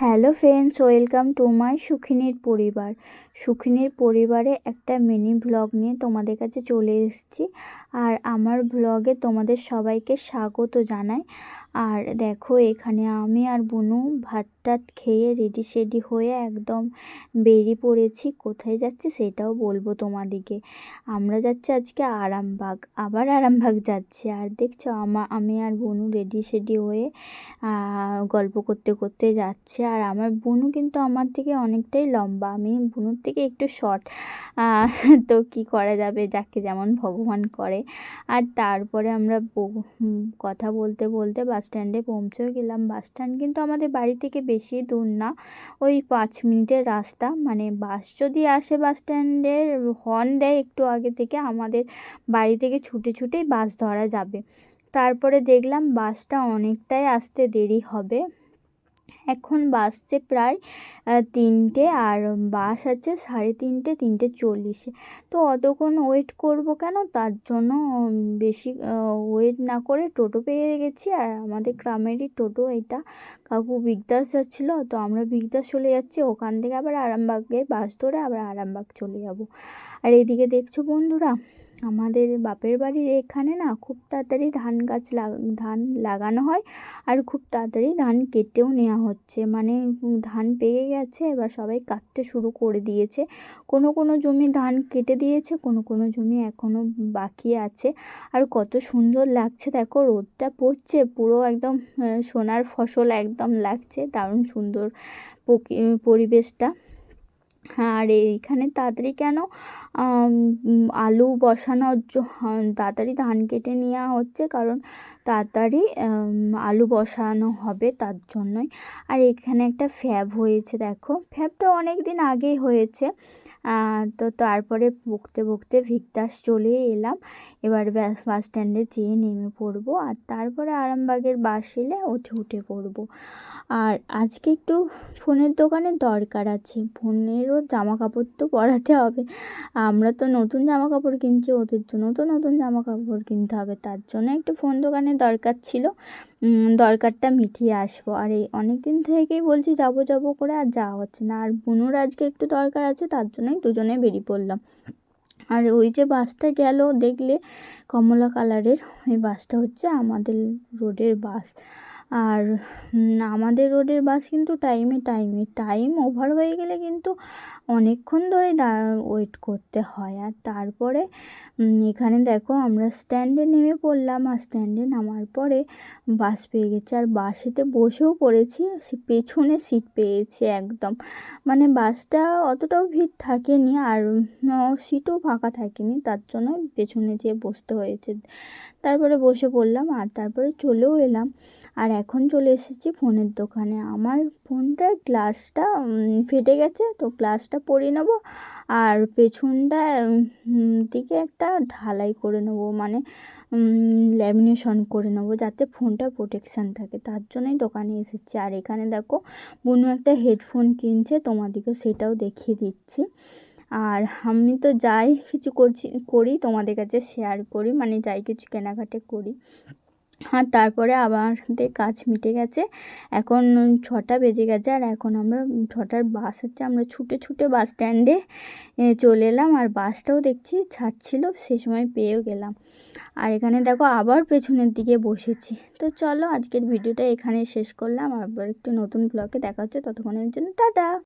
Hello friends, welcome to my সুখিনীর পরিবার। সুখিনীর পরিবারে একটা মিনি ব্লগ নিয়ে তোমাদের কাছে চলে এসেছি আর আমার ব্লগে তোমাদের সবাইকে স্বাগত জানাই। আর দেখো, এখানে আমি আর বুনু ভাত টাত খেয়ে রেডি সেডি হয়ে একদম বেরিয়ে পড়েছি। কোথায় যাচ্ছি সেটাও বলব তোমাদিকে। আমরা যাচ্ছি আজকে আরামবাগ, আবার আরামবাগ যাচ্ছি। আর দেখছ, আমা, আমি আর বুনু রেডি সেডি হয়ে গল্প করতে করতে যাচ্ছে। আর আমার বুনু কিন্তু আমার থেকে অনেকটাই লম্বা। আমি বুনুর থেকে একটু শর্ট তো কি করা যাবে? যাকে যেমন ভগবান করে। আর তারপরে আমরা কথা বলতে বলতে বাস স্ট্যান্ডে পৌঁছেও গেলাম। বাস স্ট্যান্ড কিন্তু আমাদের বাড়ি থেকে বেশি দূর না। ওই পাঁচ মিনিটের রাস্তা। মানে বাস যদি আসে বাস স্ট্যান্ডের হর্ন দেয় একটু আগে থেকে, আমাদের বাড়ি থেকে ছুটে ছুটেই বাস ধরা যাবে। তারপরে দেখলাম বাসটা অনেকটাই আসতে দেরি হবে। এখন বাসছে প্রায় তিনটে আর বাস আছে সাড়ে তিনটে তিনটে চল্লিশে তো অতক্ষণ ওয়েট করব কেন? তার জন্য বেশি ওয়েট না করে টোটো পেয়ে গেছি আর আমাদের গ্রামেরই টোটো এটা। কাকু বিগদাস যাচ্ছিল, তো আমরা বিগদাস চলে যাচ্ছি। ওখান থেকে আবার আরামবাগে বাস ধরে আবার আরামবাগ চলে যাব। আর এদিকে দেখছ বন্ধুরা, আমাদের বাপের বাড়ির এখানে না খুব তাড়াতাড়ি ধান গাছ ধান লাগানো হয় আর খুব তাড়াতাড়ি ধান কেটেও নেওয়া হচ্ছে। মানে ধান পেকে গেছে, এবার সবাই কাটতে শুরু করে দিয়েছে। কোনো কোনো জমি ধান কেটে দিয়েছে, কোনো কোনো জমি এখনও বাকি আছে। আর কত সুন্দর লাগছে, দেখো, রোদটা পড়ছে, পুরো একদম সোনার ফসল একদম লাগছে, দারুণ সুন্দর পরিবেশটা। আর এইখানে তাড়াতাড়ি কেন? আলু বসানোর তাড়াতাড়ি ধান কেটে নেওয়া হচ্ছে কারণ তাড়াতাড়ি আলু বসানো হবে তার জন্যই। আর এখানে একটা ফ্যাব হয়েছে, দেখো। ফ্যাবটা অনেক দিন আগেই হয়েছে। তো তারপরে বকতে বকতে ভিকদাস চলে এলাম। এবার বাস স্ট্যান্ডে যেয়ে নেমে পড়ব আর তারপরে আরামবাগের বাস এলে উঠে উঠে পড়ব। আর আজকে একটু ফোনের দোকানে দরকার আছে। ফোনেরও জামা কাপড় তো পরাতে হবে। আমরা তো নতুন জামা কাপড় কিনছি, ওদের জন্য তো নতুন জামা কাপড় কিনতে হবে। তার জন্য একটু ফোন দোকানে দরকার ছিল। দরকারটা মিটিয়ে আসব। আর এই অনেক দিন থেকেই বলছি যাব যাব করে আর যাওয়া হচ্ছে না। আর বুনুর আজকে একটু দরকার আছে, তার জন্যই দুজনে বেরিয়ে পড়লাম। আর ওই যে বাসটা গেল, দেখলে কমলা কালারের। ওই বাসটা হচ্ছে আমাদের রোডের বাস। আর আমাদের রোডের বাস কিন্তু টাইমে টাইমে টাইম ওভার হয়ে গেলে কিন্তু অনেকক্ষণ ধরে ওয়েট করতে হয়। আর তারপরে এখানে দেখো আমরা স্ট্যান্ডে নেমে পড়লাম। আর স্ট্যান্ডে নামার পরে বাস পেয়ে গেছে। আর বাসেতে বসেও পড়েছি। সে পেছনে সিট পেয়েছে একদম। মানে বাসটা অতটাও ভিড় থাকেনি। আর সিটও ফাঁকা থাকেনি, তার জন্য পেছনে যেয়ে বসতে হয়েছে। তারপরে বসে পড়লাম আর তারপরে চলেও এলাম। আর এখন চলে এসেছি ফোনের দোকানে। আমার ফোনটার গ্লাসটা ফেটে গেছে, তো গ্লাসটা পরিয়ে নেব আর পেছনটা দিকে একটা ঢালাই করে নেব মানে ল্যামিনেশন করে নেব যাতে ফোনটা প্রোটেকশান থাকে। তার জন্যই দোকানে এসেছি। আর এখানে দেখো, বুনু একটা হেডফোন কিনছে তোমাদেরকে সেটাও দেখিয়ে দিচ্ছি। আর আমি তো যাই কিছু করছি, করি, তোমাদের কাছে শেয়ার করি মানে যাই কিছু কেনাকাটা করি। আর তারপরে আমাদের কাজ মিটে গেছে। এখন ছটা বেজে গেছে আর এখন আমরা ছটার বাস হচ্ছে, আমরা ছুটে ছুটে বাস স্ট্যান্ডে চলে এলাম। আর বাসটাও দেখছি ছাড়ছিল সে সময় পেয়েও গেলাম। আর এখানে দেখো আবার পেছনের দিকে বসেছি। তো চলো আজকের ভিডিওটা এখানে শেষ করলাম। আবার একটু নতুন ব্লগে দেখা হচ্ছে, ততক্ষণের জন্য টাটা!